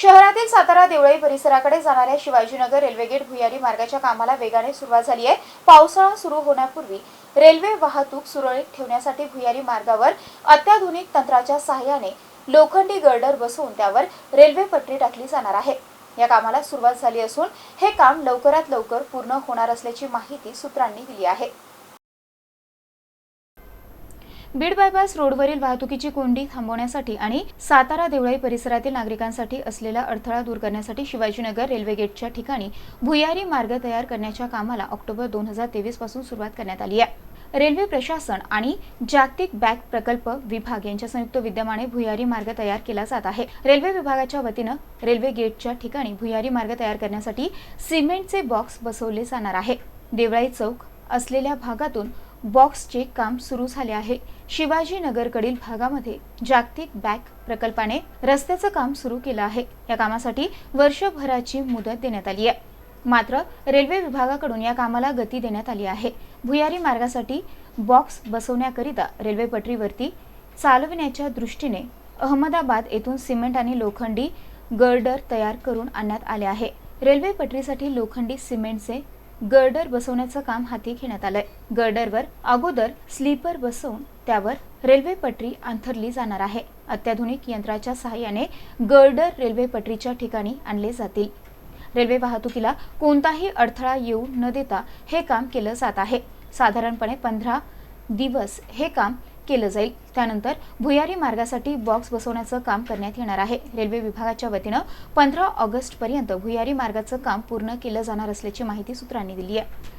शहरातील सातारा देवळाई परिसराकडे जाणाऱ्या शिवाजीनगर रेल्वेगेट भुयारी मार्गाच्या कामाला वेगाने सुरुवात झाली आहे. पावसाळा सुरू होण्यापूर्वी रेल्वे वाहतूक सुरळीत ठेवण्यासाठी भुयारी मार्गावर अत्याधुनिक तंत्राच्या सहाय्याने लोखंडी गर्डर बसवून त्यावर रेल्वे पटरी टाकली जाणार आहे. या कामाला सुरुवात झाली असून हे काम लवकरात लवकर पूर्ण होणार असल्याची माहिती सूत्रांनी दिली आहे. बीड बायपास रोडवरील वाहतुकीची कोंडी थांबवण्यासाठी आणि सातारा देवळाई परिसरातील नागरिकांसाठी असलेला अडथळा दूर करण्यासाठी शिवाजीनगर रेल्वे गेटच्या ठिकाणी भुयारी मार्ग तयार करण्याच्या कामाला ऑक्टोबर दोन हजार तेवीसपासून सुरुवात करण्यात आली आहे. रेल्वे प्रशासन आणि जागतिक बॅग प्रकल्प विभाग यांच्या संयुक्त विद्यमाने भुयारी मार्ग तयार केला जात आहे. रेल्वे विभागाच्या वतीनं रेल्वे गेटच्या ठिकाणी भुयारी मार्ग तयार करण्यासाठी सिमेंटचे बॉक्स बसवले जाणार आहे. देवळाई चौक असलेल्या भागातून बॉक्सचे काम सुरू झाले आहे. शिवाजीनगरकडील भागामध्ये जागतिक बँक प्रकल्पाने रस्त्याचं काम सुरू केलं आहे. या कामासाठी वर्षभराची मुदत देण्यात आली आहे. मात्र रेल्वे विभागाकडून या कामाला गती देण्यात आली आहे. भुयारी मार्गासाठी बॉक्स बसवण्याकरिता रेल्वे पटरीवरती चालविण्याच्या दृष्टीने अहमदाबाद येथून सिमेंट आणि लोखंडी गर्डर तयार करून आणण्यात आले आहे. रेल्वे पटरीसाठी लोखंडी सिमेंटचे गर्डर बसवण्याचं काम हाती घेण्यात आलंय. गर्डरवर अगोदर स्लीपर बसवून त्यावर रेल्वे पटरी अंथरली जाणार आहे. अत्याधुनिक यंत्राच्या सहाय्याने गर्डर रेल्वे पटरीच्या ठिकाणी आणले जातील. रेल्वे वाहतुकीला कोणताही अडथळा येऊ न देता हे काम केलं जात आहे. साधारणपणे पंधरा दिवस हे काम केलं जाईल. त्यानंतर भुयारी मार्गासाठी बॉक्स बसवण्याचं काम करण्यात येणार आहे. रेल्वे विभागाच्या वतीनं पंधरा ऑगस्टपर्यंत भुयारी मार्गाचं काम पूर्ण केलं जाणार असल्याची माहिती सूत्रांनी दिली आहे.